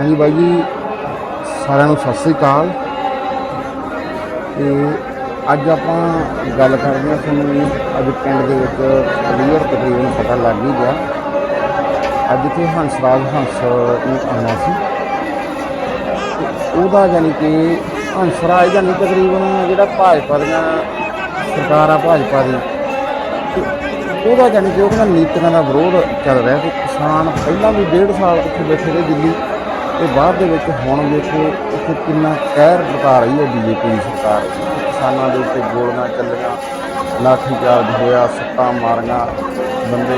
ਹਾਂਜੀ ਬਾਈ ਜੀ, ਸਾਰਿਆਂ ਨੂੰ ਸਤਿ ਸ੍ਰੀ ਅਕਾਲ। ਤੇ ਅੱਜ ਆਪਾਂ ਗੱਲ ਕਰਦੇ ਹਾਂ ਤੁਹਾਨੂੰ ਅੱਜ ਪਿੰਡ ਦੇ ਵਿੱਚ ਕਲੀਅਰ ਤਕਰੀਬਨ ਪਤਾ ਲੱਗ ਹੀ ਗਿਆ। ਅੱਜ ਤੇ ਹੰਸਰਾਜ ਹੰਸ ਨੂੰ ਆਉਣਾ ਸੀ। ਤੇ ਉਹਦਾ ਯਾਨੀ ਕਿ ਹੰਸਰਾਜ ਦਾ ਨਹੀਂ, ਤਕਰੀਬਨ ਜਿਹੜਾ ਭਾਜਪਾ ਦੀਆਂ ਸਰਕਾਰ ਆ ਭਾਜਪਾ ਦੀ ਉਹਦਾ ਯਾਨੀ ਕਿ ਉਹਦਾ ਨੀਤੀਆਂ ਦਾ ਵਿਰੋਧ ਚੱਲ ਰਿਹਾ ਕਿ ਕਿਸਾਨ ਪਹਿਲਾਂ ਵੀ ਡੇਢ ਸਾਲ ਉੱਥੇ ਬੈਠੇ ਰਹੇ ਦਿੱਲੀ। ਤੇ ਬਾਅਦ ਦੇ ਵਿੱਚ ਹੁਣ ਦੇਖੋ ਉੱਥੇ ਕਿੰਨਾ ਕਹਿਰ ਬਤਾ ਰਹੀ ਹੈ ਬੀਜੇਪੀ ਦੀ ਸਰਕਾਰ। ਕਿਸਾਨਾਂ ਦੇ ਉੱਤੇ ਗੋਲੀਆਂ ਚੱਲੀਆਂ ਲਾਠੀ ਚਾਰਜ ਹੋਇਆ, ਸੱਟਾਂ ਮਾਰੀਆਂ, ਬੰਦੇ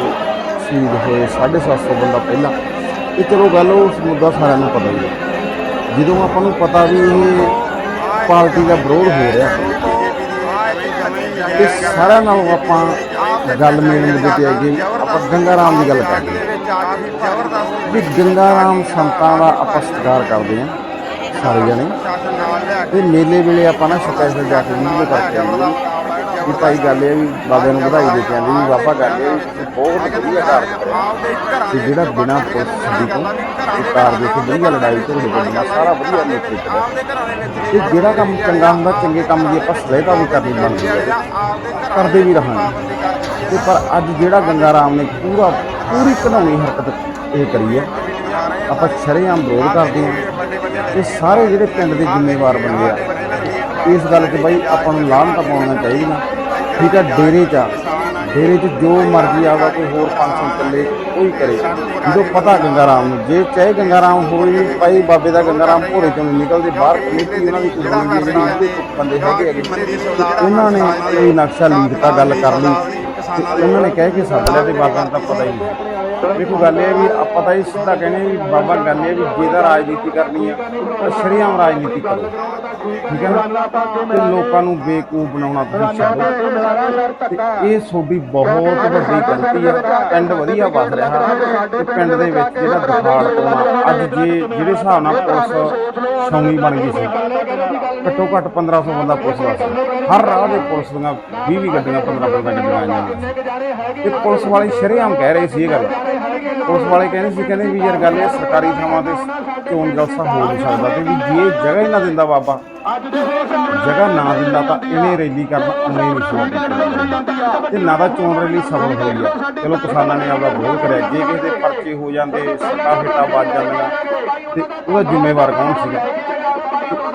ਸ਼ਹੀਦ ਹੋਏ 750 ਬੰਦਾ ਪਹਿਲਾਂ। ਇਹ ਚਲੋ ਗੱਲ ਉਸ ਮੁੱਦਾ ਸਾਰਿਆਂ ਨੂੰ ਪਤਾ ਹੀ ਹੈ। ਜਦੋਂ ਆਪਾਂ ਨੂੰ ਪਤਾ ਵੀ ਇਹ ਪਾਰਟੀ ਦਾ ਵਿਰੋਧ ਹੋ ਰਿਹਾ, ਤੇ ਸਾਰਿਆਂ ਨਾਲੋਂ ਆਪਾਂ ਗੱਲ ਮੇਲ ਮੁੱਦੇ ਤੇ ਅੱਗੇ ਆਪਾਂ ਗੰਗਾ ਰਾਮ ਦੀ ਗੱਲ ਕਰਦੇ ਹਾਂ। ਵੀ ਗੰਗਾ ਰਾਮ ਸੰਤਾਂ ਦਾ ਆਪਾਂ ਸਤਿਕਾਰ ਕਰਦੇ ਹਾਂ ਸਾਰੇ ਜਣੇ। ਤੇ ਮੇਲੇ ਵੇਲੇ ਆਪਾਂ ਨਾ ਸਪੈਸ਼ਲ ਜਾ ਕੇ ਵੀਡੀਓ ਕਰਕੇ ਆਉਂਦੇ ਹਾਂ ਵੀ ਭਾਈ ਗੱਲ ਇਹ ਆ ਵੀ ਬਾਬੇ ਨੂੰ ਵਧਾਈ ਦੇ ਕੇ ਆਂਦੇ ਵੀ ਬਾਬਾ ਗੱਲ ਇਹ ਆ ਵੀ ਤੁਸੀਂ ਬਹੁਤ ਵਧੀਆ ਕਾਰਜ ਕਰਿਆ ਤੇ ਜਿਹੜਾ ਬਿਨਾ ਪੁਲਿਸ ਛੱਡੀ ਤੋਂ ਇਹ ਕਾਰ ਦੇ ਕੇ ਵਧੀਆ ਲੜਾਈ ਝਗੜੇ ਬੰਦਾ, ਸਾਰਾ ਵਧੀਆ ਨੇਤਰੀ ਕਰਿਆ ਤੇ ਜਿਹੜਾ ਕੰਮ ਚੰਗਾ ਹੁੰਦਾ, ਚੰਗੇ ਕੰਮ ਦੀ ਆਪਾਂ ਸਲਾਹਤਾ ਵੀ ਕਰਨੀ ਬਣਦੀ ਹੈ ਕਰਦੇ ਵੀ ਰਹਾਂਗੇ। ਤੇ ਪਰ ਅੱਜ ਜਿਹੜਾ ਗੰਗਾ ਰਾਮ ਨੇ ਪੂਰਾ ਪੂਰੀ ਘਨਾਉਣੀ ਹਰਕਤ ਇਹ ਕਰੀ ਹੈ ਆਪਾਂ ਸ਼ਰੇਆਮ ਵਿਰੋਧ ਕਰਦੇ ਹਾਂ। ਤੇ ਸਾਰੇ ਜਿਹੜੇ ਪਿੰਡ ਦੇ ਜ਼ਿੰਮੇਵਾਰ ਬੰਦੇ ਆ। ਇਸ ਗੱਲ 'ਚ ਬਾਈ ਆਪਾਂ ਨੂੰ ਲਾਹਨ ਤਾਂ ਪਾਉਣਾ ਚਾਹੀਦਾ ਠੀਕ ਆ ਡੇਰੇ 'ਚ ਆ, ਡੇਰੇ 'ਚ ਜੋ ਮਰਜ਼ੀ ਆਵਾ ਕੋਈ ਹੋਰ ਫੰਕਸ਼ਨ ਚੱਲੇ ਕੋਈ ਕਰੇ। ਜਦੋਂ ਪਤਾ ਗੰਗਾ ਰਾਮ ਨੂੰ ਜੇ ਚਾਹੇ ਗੰਗਾ ਰਾਮ ਹੋਈ ਭਾਈ ਬਾਬੇ ਦਾ ਗੰਗਾ ਰਾਮ ਭੋਰੇ ਚੋਂ ਨਿਕਲਦੇ ਬਾਹਰ ਕਮੇਟੀ ਉਹਨਾਂ ਦੀ ਕੋਈ ਜਿਹੜੀ ਬੰਦੇ ਹੈਗੇ ਹੈਗੇ। ਉਹਨਾਂ ਨੇ ਇਹ ਨਕਸ਼ਾ ਲੀਕਤਾ ਗੱਲ ਕਰ ਲਈ। ਤੇ ਉਹਨਾਂ ਨੇ ਕਹਿ ਕੇ ਸੱਦ ਲਿਆ ਤੇ ਬਾਬਾ ਨੂੰ ਤਾਂ ਪਤਾ ਹੀ ਨਹੀਂ। ਦੇਖੋ ਗੱਲ ਇਹ ਵੀ ਆਪਾਂ ਤਾਂ ਇਹ ਸਿੱਧਾ ਕਹਿੰਦੇ ਵੀ ਬਾਬਾ ਗੱਲ ਇਹ ਹੈ ਵੀ ਜਿਹਦਾ ਰਾਜਨੀਤੀ ਕਰਨੀ ਆ ਤਾਂ ਸ਼ਰੇਆਮ ਰਾਜਨੀਤੀ ਕਰੋ। ਠੀਕ ਹੈ ਨਾ? ਤੇ ਲੋਕਾਂ ਨੂੰ ਬੇਕੂਫ ਬਣਾਉਣਾ ਤੁਸੀਂ ਇਹ ਤੁਹਾਡੀ ਬਹੁਤ ਵੱਡੀ ਗਲਤੀ ਆ ਪਿੰਡ ਵਧੀਆ ਵਸ ਰਿਹਾ। ਤੇ ਪਿੰਡ ਦੇ ਵਿੱਚ ਜਿਹੜਾ ਦਿਖਾੜ ਪਾਉਣਾ ਅੱਜ ਜੇ ਜਿਹੜੇ ਹਿਸਾਬ ਨਾਲ ਪੁਲਿਸ ਸ਼ੌਂਗੀ ਬਣ ਗਈ ਸੀ। ਘੱਟੋ ਘੱਟ 1500 ਬੰਦਾ ਪੁਲਿਸ ਦਾ ਸੀ। ਹਰ ਰਾਹ ਦੇ ਪੁਲਿਸ ਦੀਆਂ 20 20 ਗੱਡੀਆਂ 15 15 ਗੱਡੀਆਂ ਆਈਆਂ ਤੇ ਪੁਲਿਸ ਵਾਲੇ ਸ਼ਰੇਆਮ ਕਹਿ ਰਹੇ ਸੀ ਇਹ ਗੱਲ। ਪੁਲਿਸ ਵਾਲੇ ਕਹਿੰਦੇ ਸੀ ਕਹਿੰਦੇ ਵੀ ਯਾਰ ਗੱਲ ਇਹ ਸਰਕਾਰੀ ਥਾਵਾਂ ਤੇ ਚੋਣ ਜਲਸਾ ਹੋ ਨਹੀਂ ਸਕਦਾ ਤੇ ਵੀ ਜੇ ਜਗ੍ਹਾ ਹੀ ਨਾ ਦਿੰਦਾ ਬਾਬਾ, ਜਗ੍ਹਾ ਨਾ ਦਿੰਦਾ ਤਾਂ ਇਹਨੇ ਰੈਲੀ ਕਰਨਾ ਉਹਨੇ ਨਹੀਂ ਸੀ ਤੇ ਨਾ ਤਾਂ ਚੋਣ ਰੈਲੀ ਸਫਲ ਹੋਈ ਆ। ਚਲੋ ਕਿਸਾਨਾਂ ਨੇ ਆਪਦਾ ਵਿਰੋਧ ਕਰਿਆ। ਜੇ ਕਿਸੇ ਦੇ ਪਰਚੇ ਹੋ ਜਾਂਦੇ, ਸੱਟਾਂ ਫੇਟਾਂ ਵੱਜ ਜਾਂਦੀਆਂ, ਤੇ ਉਹਦਾ ਜ਼ਿੰਮੇਵਾਰ ਕੌਣ ਸੀਗਾ?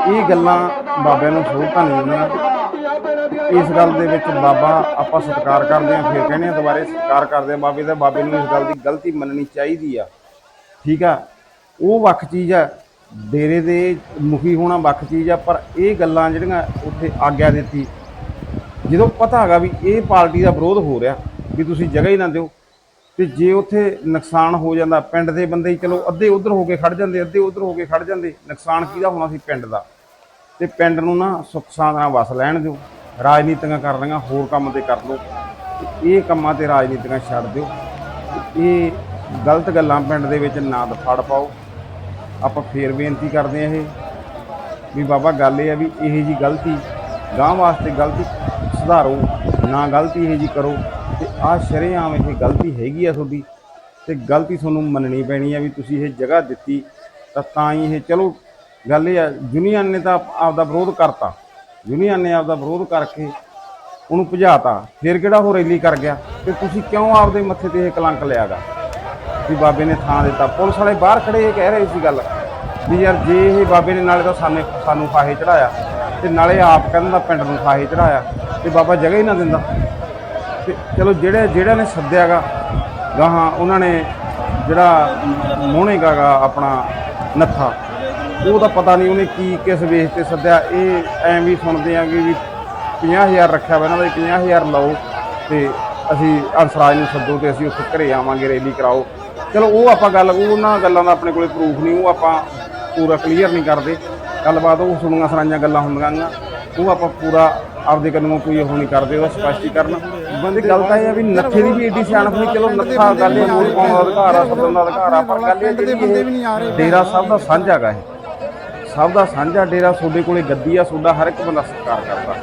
ਇਹ ਗੱਲਾਂ ਬਾਬਿਆਂ ਨੂੰ ਸਹੂਲਤਾਂ ਨਹੀਂ ਦਿੰਦੀਆਂ ਇਸ ਗੱਲ ਦੇ ਵਿੱਚ ਬਾਬਾ ਆਪਾਂ ਸਤਿਕਾਰ ਕਰਦੇ ਹਾਂ, ਫਿਰ ਕਹਿੰਦੇ ਆ ਦੁਬਾਰੇ ਸਤਿਕਾਰ ਕਰਦੇ ਆ ਬਾਬੇ ਦਾ ਬਾਬੇ ਨੂੰ ਇਸ ਗੱਲ ਦੀ ਗਲਤੀ ਮੰਨਣੀ ਚਾਹੀਦੀ ਆ। ਠੀਕ ਆ? ਉਹ ਵੱਖ ਚੀਜ਼ ਹੈ ਡੇਰੇ ਦੇ ਮੁਖੀ ਹੋਣਾ ਵੱਖ ਚੀਜ਼ ਆ, ਪਰ ਇਹ ਗੱਲਾਂ ਜਿਹੜੀਆਂ ਉੱਥੇ ਆਗਿਆ ਦਿੱਤੀ, ਜਦੋਂ ਪਤਾ ਹੈਗਾ ਵੀ ਇਹ ਪਾਰਟੀ ਦਾ ਵਿਰੋਧ ਹੋ ਰਿਹਾ, ਵੀ ਤੁਸੀਂ ਜਗ੍ਹਾ ਹੀ ਨਾ ਦਿਓ, ਤੇ ਜੇ ਉੱਥੇ ਨੁਕਸਾਨ ਹੋ ਜਾਂਦਾ, ਪਿੰਡ ਦੇ ਬੰਦੇ ਹੀ ਚਲੋ ਅੱਧੇ ਉਧਰ ਹੋ ਕੇ ਖੜ ਜਾਂਦੇ, ਅੱਧੇ ਉਧਰ ਹੋ ਕੇ ਖੜ ਜਾਂਦੇ, ਨੁਕਸਾਨ ਕਿਹਦਾ ਹੋਣਾ ਸੀ ਪਿੰਡ ਦਾ? ਤੇ ਪਿੰਡ ਨੂੰ ਨਾ ਸੁੱਖ ਸਾਂਦ ਨਾਲ ਵਸ ਲੈਣ ਦਿਓ, ਰਾਜਨੀਤੀਆਂ ਕਰ ਰਹੀਆਂ, ਹੋਰ ਕੰਮ ਤੇ ਕਰ ਲਓ, ਤੇ ਇਹ ਕੰਮਾਂ ਤੇ ਰਾਜਨੀਤੀਆਂ ਛੱਡ ਦਿਓ ਇਹ ਗਲਤ ਗੱਲਾਂ ਪਿੰਡ ਦੇ ਵਿੱਚ ਨਾ ਦਫੜ ਪਾਓ। ਆਪਾਂ ਫੇਰ ਬੇਨਤੀ ਕਰਦੇ ਆ ਇਹ ਵੀ ਬਾਬਾ ਗੱਲ ਇਹ ਆ ਵੀ ਇਹ ਜੀ ਗਲਤੀ ਗਾਂ ਵਾਸਤੇ ਗਲਤੀ ਸੁਧਾਰੋ, ਨਾ ਗਲਤੀ ਇਹ ਜੀ ਕਰੋ ਤੇ ਆ ਸ਼ਰੇਆਮ ਇਹ ਗਲਤੀ ਹੈਗੀ ਆ ਤੁਹਾਡੀ ਤੇ ਗਲਤੀ ਤੁਹਾਨੂੰ ਮੰਨਣੀ ਪੈਣੀ ਆ ਵੀ ਤੁਸੀਂ ਇਹ ਜਗ੍ਹਾ ਦਿੱਤੀ ਤਾਂ ਤਾਂ ਹੀ ਇਹ ਚਲੋ ਗੱਲ ਇਹ ਆ, ਯੂਨੀਅਨ ਨੇ ਤਾਂ ਆਪਦਾ ਵਿਰੋਧ ਕਰਤਾ। ਯੂਨੀਅਨ ਨੇ ਆਪਦਾ ਵਿਰੋਧ ਕਰਕੇ ਉਹਨੂੰ ਭਜਾਤਾ। ਫਿਰ ਕਿਹੜਾ ਉਹ ਰੈਲੀ ਕਰ ਗਿਆ? ਤੇ ਤੁਸੀਂ ਕਿਉਂ ਆਪਦੇ ਮੱਥੇ ਤੇ ਇਹ ਕਲੰਕ ਲਿਆਗਾ ਵੀ ਬਾਬੇ ਨੇ ਥਾਂ ਦਿੱਤਾ। ਪੁਲਿਸ ਵਾਲੇ ਬਾਹਰ ਖੜੇ ਇਹ ਕਹਿ ਰਹੇ ਸੀ ਗੱਲ ਵੀ ਯਾਰ ਜੇ ਇਹ ਬਾਬੇ ਨੇ ਨਾਲੇ ਤਾਂ ਸਾਨੂੰ ਸਾਨੂੰ ਫਾਹੇ ਚੜਾਇਆ ਤੇ ਨਾਲੇ ਆਪ ਕਹਿੰਦਾ ਪਿੰਡ ਨੂੰ ਫਾਹੇ ਚੜਾਇਆ ਤੇ ਬਾਬਾ ਜਗ੍ਹਾ ਹੀ ਨਾ ਦਿੰਦਾ। ਤੇ ਚਲੋ ਜਿਹੜੇ ਜਿਹੜਾ ਨੇ ਸੱਦਿਆਗਾ ਗਾਹਾਂ ਉਹਨਾਂ ਨੇ ਜਿਹੜਾ ਮੋਹਣੇਗਾ ਗਾ ਆਪਣਾ ਨੱਥਾ, ਉਹ ਤਾਂ ਪਤਾ ਨਹੀਂ ਉਹਨੇ ਕੀ ਕਿਸ ਵੇਸ ਤੇ ਸੱਦਿਆ। ਇਹ ਐਂ ਵੀ ਸੁਣਦੇ ਆਂਗੇ ਵੀ 50000 ਰੱਖਿਆ ਵਾ ਇਹਨਾਂ ਦਾ 50000 ਲਓ ਤੇ ਅਸੀਂ ਅੰਸਰਾਜ ਨੂੰ ਸੱਦੋ ਤੇ ਅਸੀਂ ਉੱਥੇ ਘਰੇ ਆਵਾਂਗੇ, ਰੈਲੀ ਕਰਾਓ। ਚਲੋ ਉਹ ਆਪਾਂ ਗੱਲ ਉਹ ਉਹਨਾਂ ਗੱਲਾਂ ਦਾ ਆਪਣੇ ਕੋਲੇ ਪ੍ਰੂਫ ਨਹੀਂ ਉਹ ਆਪਾਂ ਪੂਰਾ ਕਲੀਅਰ ਨਹੀਂ ਕਰਦੇ। ਗੱਲਬਾਤ ਉਹ ਸੁਣੀਆਂ ਸੁਣਾਈਆਂ ਗੱਲਾਂ ਹੁੰਦੀਆਂ ਉਹ ਆਪਾਂ ਪੂਰਾ ਆਪਦੇ ਕੰਨੋਂ ਕੋਈ ਉਹ ਨਹੀਂ ਕਰਦੇ ਉਹਦਾ ਸਪਸ਼ਟੀਕਰਨ। ਬੰਦੇ ਗੱਲ ਤਾਂ ਇਹ ਆ ਵੀ ਨੱਥੇ ਦੀ ਵੀ ਏਡੀ ਸਿਆਣਪ ਨਹੀਂ ਚਲੋ ਨੱਥਾ ਗੱਲ ਇਹ ਮੋੜ ਪਾਉਣ ਦਾ ਅਧਿਕਾਰ ਆ ਸੱਦਣ ਦਾ ਅਧਿਕਾਰ ਆ ਪਰ ਗੱਲ ਇਹ ਜਿਹੜੀ ਡੇਰਾ ਸਭ ਦਾ ਸਾਂਝਾ ਹੈਗਾ ਇਹ। ਸਭ ਦਾ ਸਾਂਝਾ ਡੇਰਾ ਤੁਹਾਡੇ ਕੋਲੇ ਗੱਦੀ ਆ ਤੁਹਾਡਾ ਹਰ ਇੱਕ ਬੰਦਾ ਸਤਿਕਾਰ ਕਰਦਾ।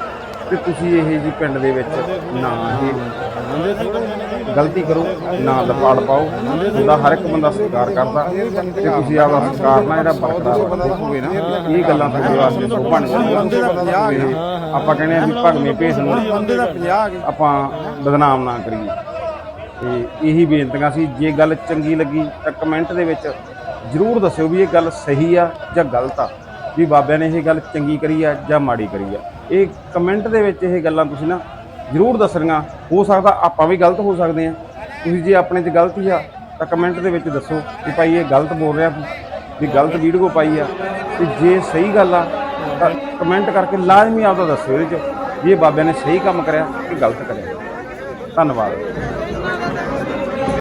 ਤੇ ਤੁਸੀਂ ਇਹ ਜੀ ਪਿੰਡ ਦੇ ਵਿੱਚ ਨਾ ਇਹ ਗਲਤੀ ਕਰੋ, ਨਾ ਲਪਾੜ ਪਾਓ। ਉਹਦਾ ਹਰ ਇੱਕ ਬੰਦਾ ਸਤਿਕਾਰ ਕਰਦਾ ਤੇ ਤੁਸੀਂ ਆਪਦਾ ਸਤਿਕਾਰ ਨਾਲ ਜਿਹੜਾ ਬਰਕਰਾਰ ਰੱਖੋਗੇ ਨਾ ਇਹ ਗੱਲਾਂ ਤੁਹਾਡੇ ਵਾਸਤੇ ਸੋਭਾ ਨਹੀਂ ਆਪਾਂ ਕਹਿੰਦੇ ਆ ਵੀ ਭਗਵੇਂ ਭੇਸ ਨੂੰ ਆਪਾਂ ਬਦਨਾਮ ਨਾ ਕਰੀਏ। ਤੇ ਇਹੀ ਬੇਨਤੀਆਂ ਸੀ, ਜੇ ਗੱਲ ਚੰਗੀ ਲੱਗੀ ਤਾਂ ਕਮੈਂਟ ਦੇ ਵਿੱਚ ਜਰੂਰ ਦੱਸਿਓ ਵੀ ਇਹ ਗੱਲ ਸਹੀ ਆ ਜਾਂ ਗਲਤ ਆ। ਵੀ ਬਾਬਿਆਂ ਨੇ ਇਹ ਗੱਲ ਚੰਗੀ ਕਰੀ ਆ ਜਾਂ ਮਾੜੀ ਕਰੀ ਆ। ਇਹ ਕਮੈਂਟ ਦੇ ਵਿੱਚ ਇਹ ਗੱਲਾਂ ਤੁਸੀਂ ਨਾ ਜਰੂਰ ਦੱਸਣੀਆਂ। ਹੋ ਸਕਦਾ ਆਪਾਂ ਵੀ ਗਲਤ ਹੋ ਸਕਦੇ ਆ ਤੁਸੀਂ ਜੇ ਆਪਣੇ 'ਚ ਗਲਤੀ ਆ, ਤਾਂ ਕਮੈਂਟ ਦੇ ਵਿੱਚ ਦੱਸੋ ਕਿ ਭਾਈ ਇਹ ਗਲਤ ਬੋਲ ਰਿਹਾ ਵੀ ਗਲਤ ਵੀਡੀਓ ਪਾਈ ਆ। ਤੇ ਜੇ ਸਹੀ ਗੱਲ ਆ, ਤਾਂ ਕਮੈਂਟ ਕਰਕੇ ਲਾਜ਼ਮੀ ਆਪਦਾ ਦੱਸਿਓ ਇਹਦੇ 'ਚ ਵੀ ਇਹ ਬਾਬਿਆਂ ਨੇ ਸਹੀ ਕੰਮ ਕਰਿਆ ਕਿ ਗਲਤ ਕਰਿਆ। ਧੰਨਵਾਦ।